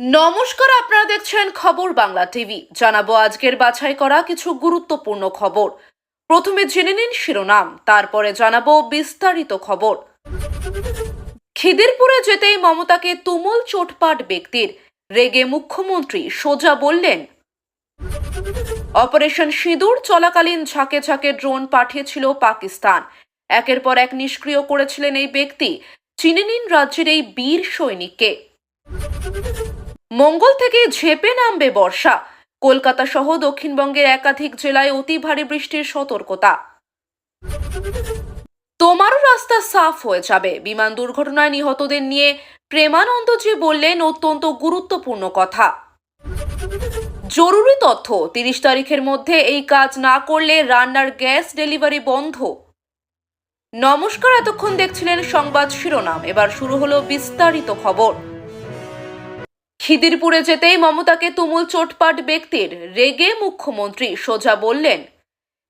নমস্কার, আপনারা দেখছেন খবর বাংলা টিভি। জানাব আজকের বাছাই করা কিছু গুরুত্বপূর্ণ খবর। প্রথমে জেনে নিন শিরোনাম, তারপরে জানাব বিস্তারিত খবর। খিদিরপুরে যেতেই মমতাকে তুমুল চোটপাট ব্যক্তির, রেগে মুখ্যমন্ত্রী সোজা বললেন, অপারেশন সিঁদুর চলাকালীন ঝাঁকে ঝাঁকে ড্রোন পাঠিয়েছিল পাকিস্তান। একের পর এক নিষ্ক্রিয় করেছিলেন এই ব্যক্তি। চিনে নিন রাজ্যের এই বীর সৈনিককে। মঙ্গল থেকে ঝেপে নামবে বর্ষা। কলকাতা সহ দক্ষিণবঙ্গের একাধিক জেলায় অতি ভারী বৃষ্টির সতর্কতা। তোমারও রাস্তা সাফ হয়ে যাবে। বিমান দুর্ঘটনায় নিহতদের নিয়ে প্রেমানন্দজি বললেন অত্যন্ত গুরুত্বপূর্ণ কথা। জরুরি তথ্য, তিরিশ তারিখের মধ্যে এই কাজ না করলে রান্নার গ্যাস ডেলিভারি বন্ধ। নমস্কার, এতক্ষণ দেখছিলেন সংবাদ শিরোনাম। এবার শুরু হলো বিস্তারিত খবর। খিদিরপুরে যেতেই মমতাকে তুমুল চোটপাট ব্যক্তির রেগে মুখ্যমন্ত্রী সোজা বললেন,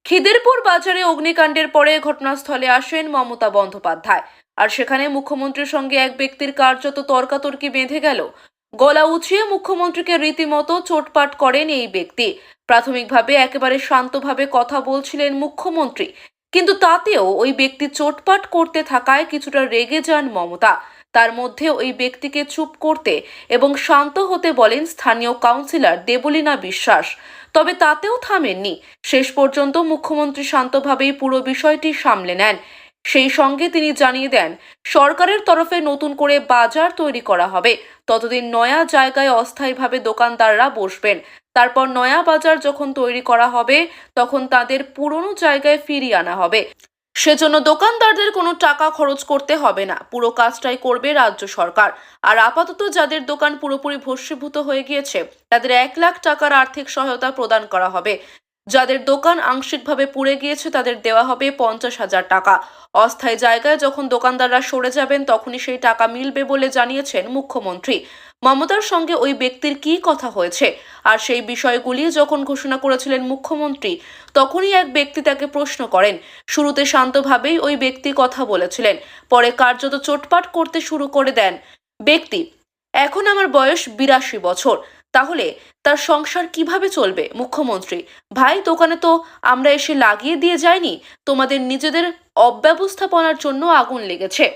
খিদিরপুর বাজারে অগ্নিকাণ্ডের পরে ঘটনাস্থলে আসেন মমতা বন্দ্যোপাধ্যায়। আর সেখানে মুখ্যমন্ত্রীর সঙ্গে এক ব্যক্তির কার্যত তর্কাতর্কি বেঁধে গেল। গলা উঁচিয়ে মুখ্যমন্ত্রীকে রীতিমতো চোটপাট করেন এই ব্যক্তি। প্রাথমিকভাবে একেবারে শান্তভাবে কথা বলছিলেন মুখ্যমন্ত্রী। কিন্তু তাতেও ওই ব্যক্তি চোটপাট করতে থাকায় কিছুটা রেগে যান মমতা। তার মধ্যে ওই ব্যক্তিকে চুপ করতে এবং শান্ত হতে বলেন স্থানীয় কাউন্সিলর দেবলীনা বিশ্বাস। তবে তাতেও থামেননি। শেষ পর্যন্ত মুখ্যমন্ত্রী শান্তভাবেই পুরো বিষয়টি সামলে নেন। সেই সঙ্গে তিনি জানিয়ে দেন, সরকারের তরফে নতুন করে বাজার তৈরি করা হবে। ততদিন নয়া জায়গায় অস্থায়ীভাবে দোকানদাররা বসবেন। তারপর নয়া বাজার যখন তৈরি করা হবে, তখন তাদের পুরনো জায়গায় ফিরিয়ে আনা হবে। সেজন্য দোকানদারদের কোনো টাকা খরচ করতে হবে না। পুরো কাজটাই করবে রাজ্য সরকার। আর আপাতত যাদের দোকান পুরোপুরি ভস্মীভূত হয়ে গিয়েছে, তাদের এক লাখ টাকার আর্থিক সহায়তা প্রদান করা হবে। যাদের দোকান আংশিকভাবে পুড়ে গিয়েছে, তাদের দেওয়া হবে পঞ্চাশ হাজার টাকা। অস্থায়ী জায়গায় যখন দোকানদাররা সরে যাবেন, তখনই সেই টাকা মিলবে বলে জানিয়েছেন মুখ্যমন্ত্রী। মমতার সঙ্গে ওই ব্যক্তির কী কথা হয়েছে? আর সেই বিষয়গুলি যখন ঘোষণা করেছিলেন মুখ্যমন্ত্রী, তখনই এক ব্যক্তি তাকে প্রশ্ন করেন। শুরুতে শান্তভাবেই ওই ব্যক্তি কথা বলেছিলেন, পরে কার্যত চোটপাট করতে শুরু করে দেন। ব্যক্তি, এখন আমার বয়স বিরাশি বছর। তাহলে তার সংসার কীভাবে চলবে, মুখ্যমন্ত্রী? ভাই, দোকানে তো আমরা এসে লাগিয়ে দিয়ে যাইনি, তোমাদের নিজেদের অব্যবস্থাপনার জন্য আগুন লেগেছে।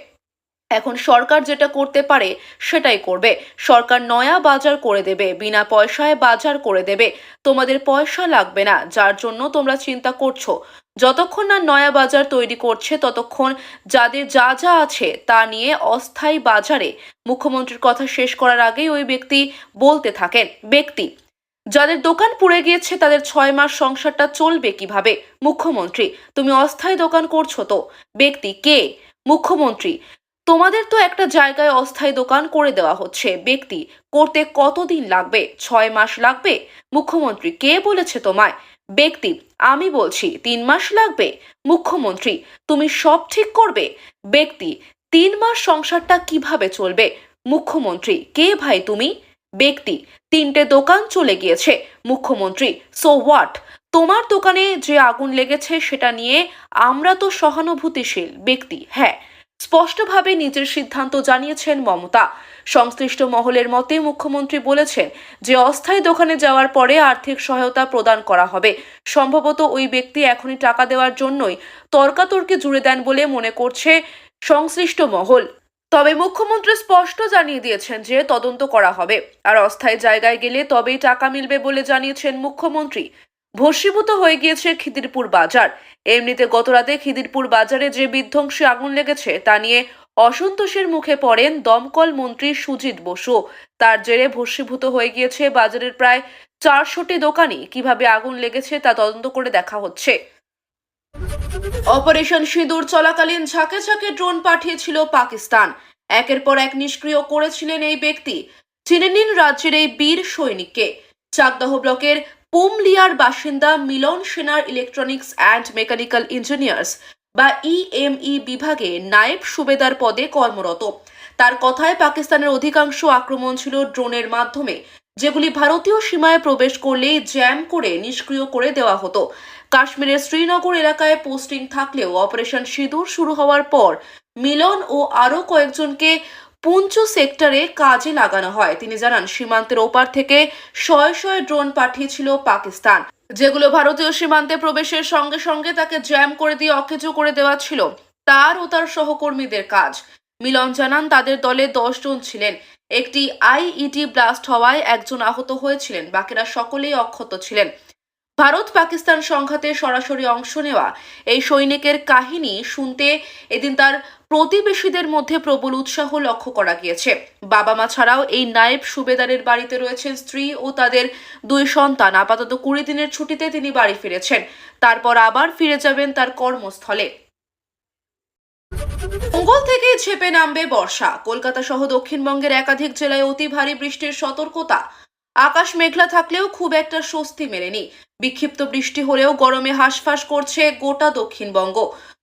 এখন সরকার যেটা করতে পারে সেটাই করবে। সরকার নয়া বাজার করে দেবে, বিনা পয়সায় বাজার করে দেবে। তোমাদের পয়সা লাগবে না, যার জন্য তোমরা চিন্তা করছ। যতক্ষণ না নয়া বাজার তৈরি করছে, ততক্ষণ যাদের যা যা আছে তা নিয়ে অস্থায়ী বাজারে মুখ্যমন্ত্রীর কথা শেষ করার আগেই ওই ব্যক্তি বলতে থাকেন। ব্যক্তি, যাদের দোকান পুড়ে গিয়েছে, তাদের ছয় মাস সংসারটা চলবে কীভাবে? মুখ্যমন্ত্রী, তুমি অস্থায়ী দোকান করছ তো? ব্যক্তি, কে? মুখ্যমন্ত্রী, তোমাদের তো একটা জায়গায় অস্থায়ী দোকান করে দেওয়া হচ্ছে। ব্যক্তি, করতে কতদিন লাগবে? ছয় মাস লাগবে? মুখ্যমন্ত্রী, কে বলেছে তোমায়? ব্যক্তি, আমি বলছি তিন মাস লাগবে। মুখ্যমন্ত্রী, তুমি সব ঠিক করবে? ব্যক্তি, তিন মাস সংসারটা কীভাবে চলবে? মুখ্যমন্ত্রী, কে ভাই তুমি? ব্যক্তি, তিনটে দোকান চলে গিয়েছে। মুখ্যমন্ত্রী সো হোয়াট তোমার দোকানে যে আগুন লেগেছে সেটা নিয়ে আমরা তো সহানুভূতিশীল। ব্যক্তি হ্যাঁ। স্পষ্টভাবে নিজের সিদ্ধান্ত জানিয়েছেন মমতা। সংশ্লিষ্ট মহলের মতে মুখ্যমন্ত্রী বলেছেন যে, অস্থায়ী দোকানে যাওয়ার পরে আর্থিক সহায়তা প্রদান করা হবে। সম্ভবত ওই ব্যক্তি এখনই টাকা দেওয়ার জন্যই তর্কাতর্কি জুড়ে দেন বলে মনে করছে সংশ্লিষ্ট মহল। তবে মুখ্যমন্ত্রী স্পষ্ট জানিয়ে দিয়েছেন যে, তদন্ত করা হবে। আর অস্থায়ী জায়গায় গেলে তবেই টাকা মিলবে বলে জানিয়েছেন মুখ্যমন্ত্রী। ভস্মীভূত হয়ে গিয়েছে খিদিরপুর বাজার। এমনিতে গতরাতে খিদিরপুর বাজারে যে বিধ্বংসী আগুন লেগেছে, তা নিয়ে অসন্তোষের মুখে পড়েন দমকল মন্ত্রী সুজিত বসু। তার জেরে ভস্মীভূত হয়ে গিয়েছে বাজারের প্রায় চারশোটি দোকানে কীভাবে আগুন লেগেছে তা তদন্ত করে দেখা হচ্ছে। অপারেশন সিঁদুর চলাকালীন ঝাঁকে ঝাঁকে ড্রোন পাঠিয়েছিল পাকিস্তান। একের পর এক নিষ্ক্রিয় করেছিলেন এই ব্যক্তি। চিনে নিন রাজ্যের এই বীর সৈনিককে। চাকদাহ ব্লকের পুমলিয়ার বাসিন্দা মিলন সেনার ইলেকট্রনিক্স অ্যান্ড মেকানিক্যাল ইঞ্জিনিয়ার্স বা ইএমই বিভাগে নায়েব সুবেদার পদে কর্মরত। তার কথায় পাকিস্তানের অধিকাংশ আক্রমণ ছিল ড্রোনের মাধ্যমে, যেগুলি ভারতীয় সীমায় প্রবেশ করলেই জ্যাম করে নিষ্ক্রিয় করে দেওয়া হতো। কাশ্মীরের শ্রীনগর এলাকায় পোস্টিং থাকলেও অপারেশন সিঁদুর শুরু হওয়ার পর মিলন ও আরও কয়েকজনকে পুঞ্চ সেক্টরে কাজে লাগানো হয়। তিনি জানান, সীমান্তের ওপার থেকে শয়ে শয়ে ড্রোন পাঠিয়েছিল পাকিস্তান, যেগুলো ভারতীয় সীমান্তে প্রবেশের সঙ্গে সঙ্গে তাকে জ্যাম করে দিয়ে অকেজো করে দেওয়া ছিল। তার ও তার সহকর্মীদের কাজ। মিলন জানান, তাদের দলে দশ জন ছিলেন। একটি আইইডি ব্লাস্ট হওয়ায় একজন আহত হয়েছিলেন, বাকিরা সকলেই অক্ষত ছিলেন। ভারত পাকিস্তান সংঘাতে সরাসরি অংশ নেওয়া এই সৈনিকের কাহিনী শুনতে এদিন তার প্রতিবেশীদের মধ্যে প্রবল উৎসাহ লক্ষ্য করা গিয়েছে। বাবা মা ছাড়াও এই নায়েব সুবেদারের বাড়িতে রয়েছেন স্ত্রী ও তাদের দুই সন্তান। আপাতত কুড়ি দিনের ছুটিতে তিনি বাড়ি ফিরেছেন। তারপর আবার ফিরে যাবেন তার কর্মস্থলে। মঙ্গল থেকে ছেপে নামবে বর্ষা। কলকাতা সহ দক্ষিণবঙ্গের একাধিক জেলায় অতি ভারী বৃষ্টির সতর্কতা। আকাশ মেঘলা থাকলেও খুব একটা স্বস্তি মেলেনি। বিক্ষিপ্ত বৃষ্টি হলেও গরমে হাঁসফাঁস করছে গোটা দক্ষিণবঙ্গ।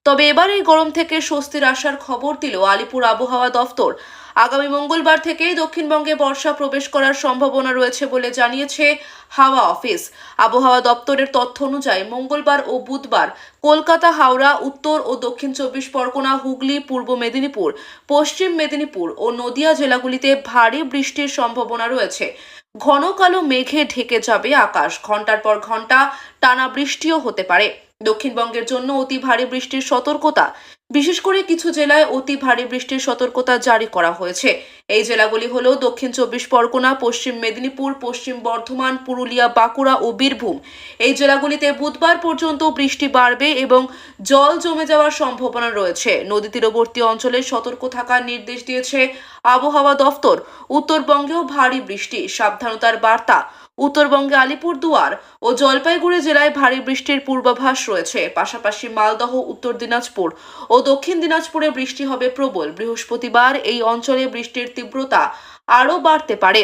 তবে এবার এই গরম থেকে স্বস্তির আসার খবর দিল আলিপুর আবহাওয়া দফতর আগামী মঙ্গলবার থেকেই দক্ষিণবঙ্গে বর্ষা প্রবেশ করার সম্ভাবনা রয়েছে বলে জানিয়েছে হাওয়া অফিস। আবহাওয়া দপ্তরের তথ্য অনুযায়ী মঙ্গলবার ও বুধবার কলকাতা, হাওড়া, উত্তর ও দক্ষিণ চব্বিশ পরগনা, হুগলি, পূর্ব মেদিনীপুর, পশ্চিম মেদিনীপুর ও নদিয়া জেলাগুলিতে ভারী বৃষ্টির সম্ভাবনা রয়েছে। ঘন কালো মেঘে ঢেকে যাবে আকাশ। ঘণ্টার পর ঘণ্টা টানা বৃষ্টিও হতে পারে। দক্ষিণবঙ্গের জন্য অতি ভারী বৃষ্টির সতর্কতা বিশেষ করে কিছু জেলায় অতি ভারী বৃষ্টির সতর্কতা জারি করা হয়েছে। এই জেলাগুলি হল দক্ষিণ চব্বিশ পরগনা, পশ্চিম মেদিনীপুর, পশ্চিম বর্ধমান, পুরুলিয়া, বাঁকুড়া ও বীরভূম। এই জেলাগুলিতে বুধবার পর্যন্ত বৃষ্টি বাড়বে এবং জল জমে যাওয়ার সম্ভাবনা রয়েছে। নদী তীরবর্তী অঞ্চলে সতর্ক থাকার নির্দেশ দিয়েছে আবহাওয়া দফতর। উত্তরবঙ্গেও ভারী বৃষ্টি। সাবধানতার বার্তা। উত্তরবঙ্গে আলিপুরদুয়ার ও জলপাইগুড়ি জেলায় ভারী বৃষ্টির পূর্বাভাস রয়েছে। পাশাপাশি মালদহ, উত্তর দিনাজপুর ও দক্ষিণ দিনাজপুরে বৃষ্টি হবে প্রবল। বৃহস্পতিবার এই অঞ্চলে বৃষ্টির তীব্রতা আরও বাড়তে পারে।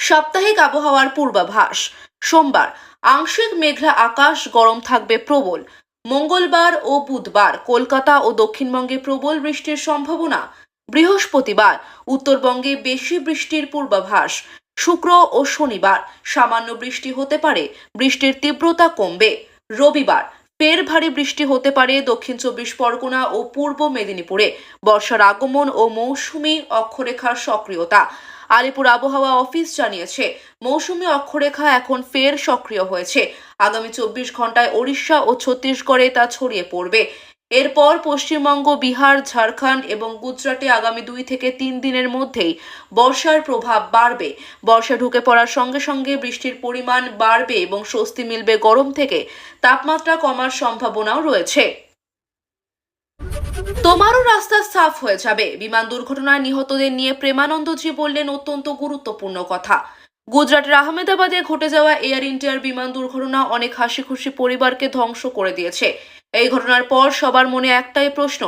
সাপ্তাহিক আবহাওয়ার পূর্বাভাস, সোমবার আংশিক মেঘলা আকাশ, গরম থাকবে প্রবল। মঙ্গলবার ও বুধবার কলকাতা ও দক্ষিণবঙ্গে প্রবল বৃষ্টির সম্ভাবনা। বৃহস্পতিবার উত্তরবঙ্গে বেশি বৃষ্টির পূর্বাভাস শুক্র ও শনিবার সামান্য বৃষ্টি হতে পারে, বৃষ্টির তীব্রতা কমবে। রবিবার ফের ভারী বৃষ্টি হতে পারে দক্ষিণ চব্বিশ পরগনা ও পূর্ব মেদিনীপুরে। বর্ষার আগমন ও মৌসুমী অক্ষরেখার সক্রিয়তা। আলিপুর আবহাওয়া অফিস জানিয়েছে, মৌসুমী অক্ষরেখা এখন ফের সক্রিয় হয়েছে। আগামী চব্বিশ ঘন্টায় ওড়িশা ও ছত্তিশগড়ে তা ছড়িয়ে পড়বে। এরপর পশ্চিমবঙ্গ, বিহার, ঝাড়খণ্ড এবং গুজরাটে আগামী দুই থেকে তিন দিনের মধ্যেই বর্ষার প্রভাব বাড়বে। বর্ষা ঢুকে পড়ার সঙ্গে সঙ্গে বৃষ্টির পরিমাণ বাড়বে এবং স্বস্তি মিলবে গরম থেকে। তাপমাত্রা কমার সম্ভাবনাও রয়েছে। তোমারও রাস্তা সাফ হয়ে যাবে। বিমান দুর্ঘটনায় নিহতদের নিয়ে প্রেমানন্দজি বললেন অত্যন্ত গুরুত্বপূর্ণ কথা। গুজরাটের আহমেদাবাদে ঘটে যাওয়া এয়ার ইন্ডিয়ার বিমান দুর্ঘটনা অনেক হাসি খুশি পরিবারকে ধ্বংস করে দিয়েছে। এই ঘটনার পর সবার মনে একটাই প্রশ্ন,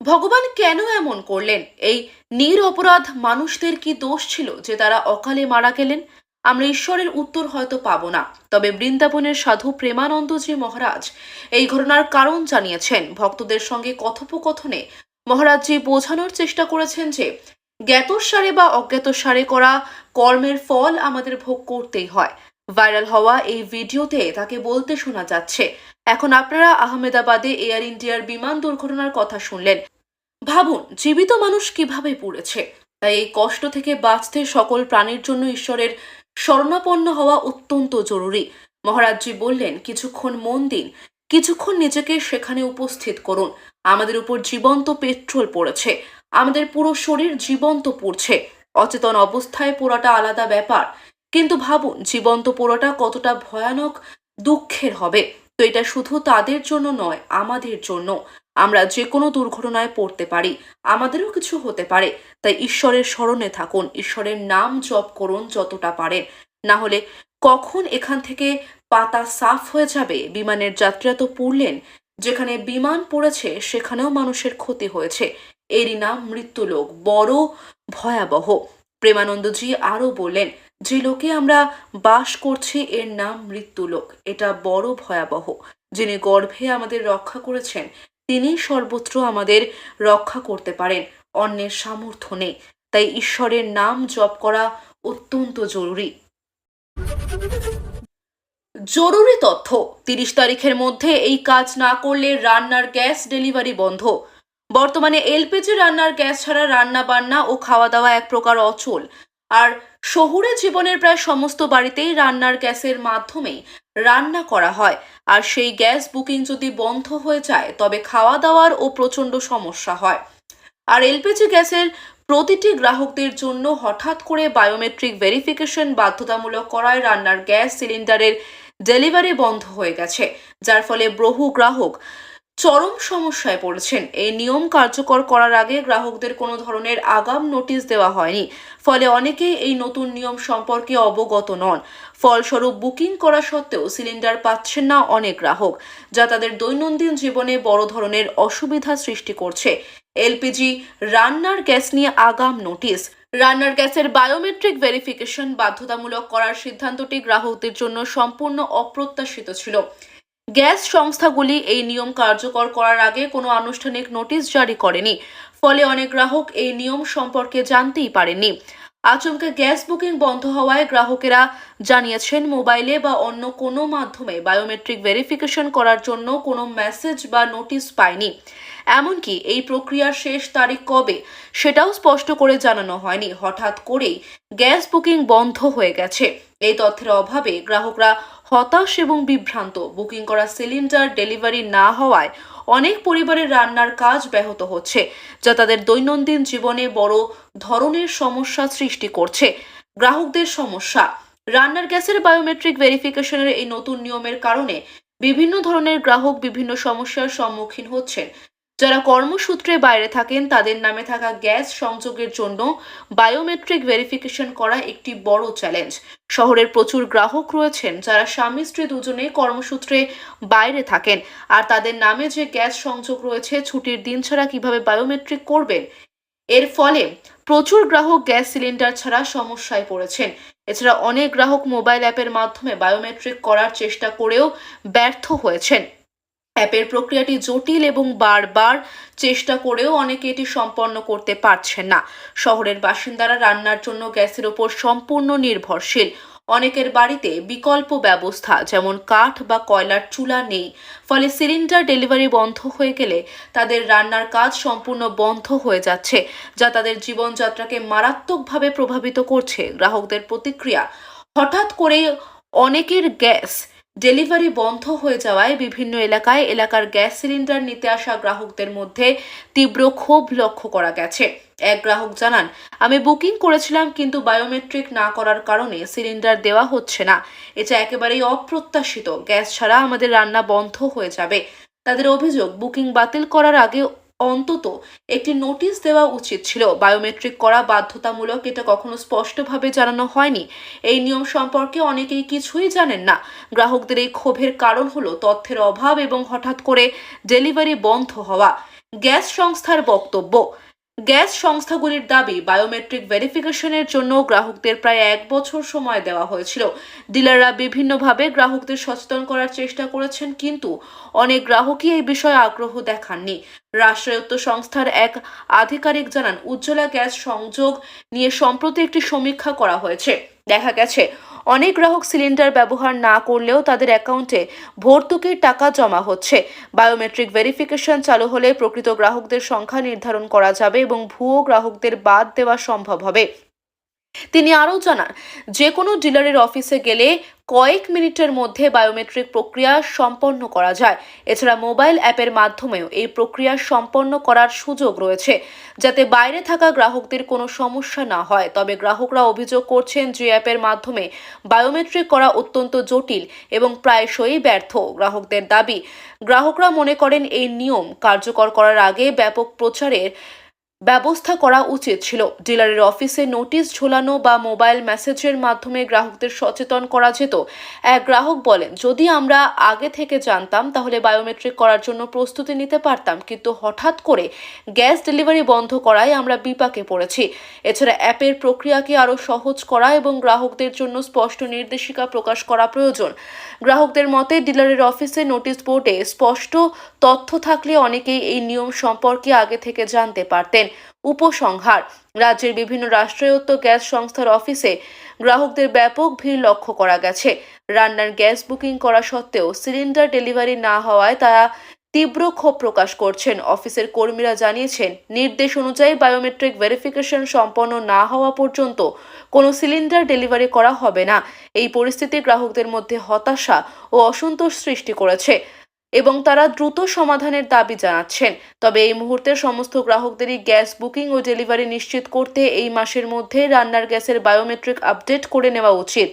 ভগবান কেন এমন করলেন? এই নির অপরাধ মানুষদের কি দোষ ছিল যে তারা অকালে মারা গেলেন? আমরা ঈশ্বরের উত্তর হয়তো পাব না। তবে বৃন্দাবনের সাধু প্রেমানন্দজি মহারাজ এই ঘটনার কারণ জানিয়েছেন। ভক্তদের সঙ্গে কথোপকথনে মহারাজজি বোঝানোর চেষ্টা করেছেন যে, জ্ঞাতসারে বা অজ্ঞাতসারে করা কর্মের ফল আমাদের ভোগ করতেই হয়। ভাইরাল হওয়া এই ভিডিওতে তাকে বলতে শোনা যাচ্ছে এখন আপনারা আহমেদাবাদে এয়ার ইন্ডিয়ার বিমান দুর্ঘটনার কথা শুনলেন। ভাবুন, জীবিত মানুষ কীভাবে পুড়েছে? তাই এই কষ্ট থেকে বাঁচতে সকল প্রাণীর জন্য ঈশ্বরের শরণাপন্ন হওয়া অত্যন্ত জরুরি। মহারাজজি বললেন, কিছুক্ষণ মন দিন, কিছুক্ষণ নিজেকে সেখানে উপস্থিত করুন। আমাদের উপর জীবন্ত পেট্রোল পড়েছে, আমাদের পুরো শরীর জীবন্ত পড়ছে। অচেতন অবস্থায় পোড়াটা আলাদা ব্যাপার। কিন্তু ভাবুন, জীবন্ত পোড়াটা কতটা ভয়ানক, দুঃখের হবে। তো এটা শুধু তাদের জন্য নয়, আমাদের জন্য। আমরা যে কোনো দুর্ঘটনায় পড়তে পারি, আমাদেরও কিছু হতে পারে। তাই ঈশ্বরের স্মরণে থাকুন, ঈশ্বরের নাম জপ করুন যতটা পারেন। না হলে কখন এখান থেকে পাতা সাফ হয়ে যাবে? বিমানের যাত্রীরা তো পড়লেন, যেখানে বিমান পড়েছে সেখানেও মানুষের ক্ষতি হয়েছে। এরই নাম মৃত্যুলোক, বড় ভয়াবহ। প্রেমানন্দজি আরও বললেন যে লোকে আমরা বাস করছি এর নাম মৃত্যুলোক। এটা বড় ভয়াবহ। যিনি গর্ভে আমাদের রক্ষা করেছেন তিনি সর্বত্র আমাদের রক্ষা করতে পারেন। অন্যের সামর্থ্য নেই। তাই ঈশ্বরের নাম জপ করা অত্যন্ত জরুরি। জরুরি তথ্য। তিরিশ তারিখের মধ্যে এই কাজ না করলে রান্নার গ্যাস ডেলিভারি বন্ধ। বর্তমানে এলপিজি রান্নার গ্যাস ছাড়া রান্না বান্না ও খাওয়া দাওয়া এক প্রকার অচল। আর শহুরে জীবনের প্রায় সমস্ত বাড়িতেই রান্নার গ্যাসের মাধ্যমেই রান্না করা হয়। আর সেই গ্যাস বুকিং যদি বন্ধ হয়ে যায়, তবে খাওয়া দাওয়ার ও প্রচণ্ড সমস্যা হয়। আর এলপিজি গ্যাসের প্রতিটি গ্রাহকদের জন্য হঠাৎ করে বায়োমেট্রিক ভেরিফিকেশন বাধ্যতামূলক করায় রান্নার গ্যাস সিলিন্ডারের ডেলিভারি বন্ধ হয়ে গেছে, যার ফলে বহু গ্রাহক চরম সমস্যায় পড়েছেন। এই নিয়ম কার্যকর করার আগে গ্রাহকদের কোনো ধরনের আগাম নোটিশ দেওয়া হয়নি। ফলে অনেকেই এই নতুন নিয়ম সম্পর্কে অবগত নন। ফলস্বরূপ বুকিং করা সত্ত্বেও সিলিন্ডার পাচ্ছেন না অনেক গ্রাহক, যা তাদের দৈনন্দিন জীবনে বড় ধরনের অসুবিধা সৃষ্টি করছে। এলপিজি, রান্নার গ্যাস নিয়ে আগাম নোটিশ। রান্নার গ্যাসের বায়োমেট্রিক ভেরিফিকেশন বাধ্যতামূলক করার সিদ্ধান্তটি গ্রাহকদের জন্য সম্পূর্ণ অপ্রত্যাশিত ছিল। গ্যাস সংস্থাগুলি এই নিয়ম কার্যকর করার আগে কোনো আনুষ্ঠানিক নোটিশ জারি করেনি। ফলে অনেক গ্রাহক এই নিয়ম সম্পর্কে জানতেই পারেননি। আচমকে গ্যাস বুকিং বন্ধ হওয়ায় গ্রাহকেরা জানিয়েছেন, মোবাইলে বা অন্য কোনো মাধ্যমে বায়োমেট্রিক ভেরিফিকেশন করার জন্য কোনো মেসেজ বা নোটিশ পায়নি। এমনকি এই প্রক্রিয়ার শেষ তারিখ কবে সেটাও স্পষ্ট করে জানানো হয়নি। হঠাৎ করেই গ্যাস বুকিং বন্ধ হয়ে গেছে। এই তথ্যের অভাবে গ্রাহকরা হতাশ এবং বিভ্রান্ত। বুকিং করা সিলিন্ডার ডেলিভারি না হওয়ায় অনেক পরিবারের রান্নার কাজ ব্যাহত হচ্ছে, যা তাদের দৈনন্দিন জীবনে বড় ধরনের সমস্যা সৃষ্টি করছে। গ্রাহকদের সমস্যা। রান্নার গ্যাসের বায়োমেট্রিক ভেরিফিকেশনের এই নতুন নিয়মের কারণে বিভিন্ন ধরনের গ্রাহক বিভিন্ন সমস্যার সম্মুখীন হচ্ছেন। যারা কর্মসূত্রে বাইরে থাকেন, তাদের নামে থাকা গ্যাস সংযোগের জন্য বায়োমেট্রিক ভেরিফিকেশন করা একটি বড় চ্যালেঞ্জ। শহরের প্রচুর গ্রাহক রয়েছেন যারা স্বামী স্ত্রী দুজনে কর্মসূত্রে বাইরে থাকেন। আর তাদের নামে যে গ্যাস সংযোগ রয়েছে, ছুটির দিন ছাড়া কীভাবে বায়োমেট্রিক করবেন? এর ফলে প্রচুর গ্রাহক গ্যাস সিলিন্ডার ছাড়া সমস্যায় পড়েছেন। এছাড়া অনেক গ্রাহক মোবাইল অ্যাপের মাধ্যমে বায়োমেট্রিক করার চেষ্টা করেও ব্যর্থ হয়েছেন। অ্যাপের প্রক্রিয়াটি জটিল এবং বারবার চেষ্টা করেও অনেকে এটি সম্পন্ন করতে পারছেন না। শহরের বাসিন্দারা রান্নার জন্য গ্যাসের ওপর সম্পূর্ণ নির্ভরশীল। অনেকের বাড়িতে বিকল্প ব্যবস্থা, যেমন কাঠ বা কয়লার চুলা নেই। ফলে সিলিন্ডার ডেলিভারি বন্ধ হয়ে গেলে তাদের রান্নার কাজ সম্পূর্ণ বন্ধ হয়ে যাচ্ছে, যা তাদের জীবনযাত্রাকে মারাত্মকভাবে প্রভাবিত করছে। গ্রাহকদের প্রতিক্রিয়া, হঠাৎ করে অনেকের গ্যাস ডেলিভারি বন্ধ হয়ে যাওয়ায় বিভিন্ন এলাকায় এলাকার গ্যাস সিলিন্ডার নিতে আসা গ্রাহকদের মধ্যে তীব্র ক্ষোভ লক্ষ্য করা গেছে। এক গ্রাহক জানান, আমি বুকিং করেছিলাম কিন্তু বায়োমেট্রিক না করার কারণে সিলিন্ডার দেওয়া হচ্ছে না। এটা একেবারেই অপ্রত্যাশিত। গ্যাস ছাড়া আমাদের রান্না বন্ধ হয়ে যাবে। তাদের অভিযোগ, বুকিং বাতিল করার আগে অন্তত একটি নোটিশ দেওয়া উচিত ছিল। বায়োমেট্রিক করা বাধ্যতামূলক এটা কখনো স্পষ্টভাবে জানানো হয়নি। এই নিয়ম সম্পর্কে অনেকেই কিছুই জানেন না। গ্রাহকদের এই ক্ষোভের কারণ হলো তথ্যের অভাব এবং হঠাৎ করে ডেলিভারি বন্ধ হওয়া। গ্যাস সংস্থার বক্তব্য গ্যাস সংস্থাগুলির দাবি বায়োমেট্রিক ভেরিফিকেশনের জন্য গ্রাহকদের প্রায় এক বছর সময় দেওয়া হয়েছিল। ডিলাররা বিভিন্নভাবে গ্রাহকদের সচেতন করার চেষ্টা করেছেন, কিন্তু অনেক গ্রাহকই এই বিষয়ে আগ্রহ দেখাননি। রাষ্ট্রায়ত্ত সংস্থার এক আধিকারিক জানান, উজ্জ্বলা গ্যাস সংযোগ নিয়ে সম্প্রতি একটি সমীক্ষা করা হয়েছে। দেখা গেছে অনেক গ্রাহক সিলিন্ডার ব্যবহার না করলেও তাদের অ্যাকাউন্টে ভর্তুকির টাকা জমা হচ্ছে। বায়োমেট্রিক ভেরিফিকেশন চালু হলে প্রকৃত গ্রাহকদের সংখ্যা নির্ধারণ করা যাবে এবং ভুয়ো গ্রাহকদের বাদ দেওয়া সম্ভব হবে। তিনি আরও জানান যে কোনো ডিলারের অফিসে গেলে কয়েক মিনিটের মধ্যে বায়োমেট্রিক প্রক্রিয়া সম্পন্ন করা যায়। এছাড়া মোবাইল অ্যাপের মাধ্যমেও এই প্রক্রিয়া সম্পন্ন করার সুযোগ রয়েছে, যাতে বাইরে থাকা গ্রাহকদের কোনো সমস্যা না হয়। তবে গ্রাহকরা অভিযোগ করছেন যে অ্যাপের মাধ্যমে বায়োমেট্রিক করা অত্যন্ত জটিল এবং প্রায়শই ব্যর্থ গ্রাহকদের দাবি। গ্রাহকরা মনে করেন এই নিয়ম কার্যকর করার আগে ব্যাপক প্রচারের ব্যবস্থা করা উচিত ছিল। ডিলারের অফিসে নোটিশ ঝোলানো বা মোবাইল মেসেজের মাধ্যমে গ্রাহকদের সচেতন করা যেত। এক গ্রাহক বলেন, যদি আমরা আগে থেকে জানতাম, তাহলে বায়োমেট্রিক করার জন্য প্রস্তুতি নিতে পারতাম। কিন্তু হঠাৎ করে গ্যাস ডেলিভারি বন্ধ করায় আমরা বিপাকে পড়েছি। এছাড়া অ্যাপের প্রক্রিয়াকে আরও সহজ করা এবং গ্রাহকদের জন্য স্পষ্ট নির্দেশিকা প্রকাশ করা প্রয়োজন। গ্রাহকদের মতে, ডিলারের অফিসে নোটিশ বোর্ডে স্পষ্ট তথ্য থাকলে অনেকেই এই নিয়ম সম্পর্কে আগে থেকে জানতে পারতেন। উপসংহার। রাজ্যের বিভিন্ন রাষ্ট্রায়ত্ত গ্যাস সংস্থার অফিসে গ্রাহকদের ব্যাপক ভিড় লক্ষ্য করা গেছে। রান্নার গ্যাস বুকিং করা সত্ত্বেও সিলিন্ডার ডেলিভারি না হওয়ায় তারা তীব্র ক্ষোভ প্রকাশ করছেন। অফিসের কর্মীরা জানিয়েছেন, নির্দেশ অনুযায়ী বায়োমেট্রিক ভেরিফিকেশন সম্পন্ন না হওয়া পর্যন্ত কোনো সিলিন্ডার ডেলিভারি করা হবে না। এই পরিস্থিতি গ্রাহকদের মধ্যে হতাশা ও অসন্তোষ সৃষ্টি করেছে। এবং তারা দ্রুত সমাধানের দাবি জানাচ্ছেন। তবে এই মুহূর্তে সমস্ত গ্রাহকদেরই গ্যাস বুকিং ও ডেলিভারি নিশ্চিত করতে এই মাসের মধ্যে রান্নার গ্যাসের বায়োমেট্রিক আপডেট করে নেওয়া উচিত।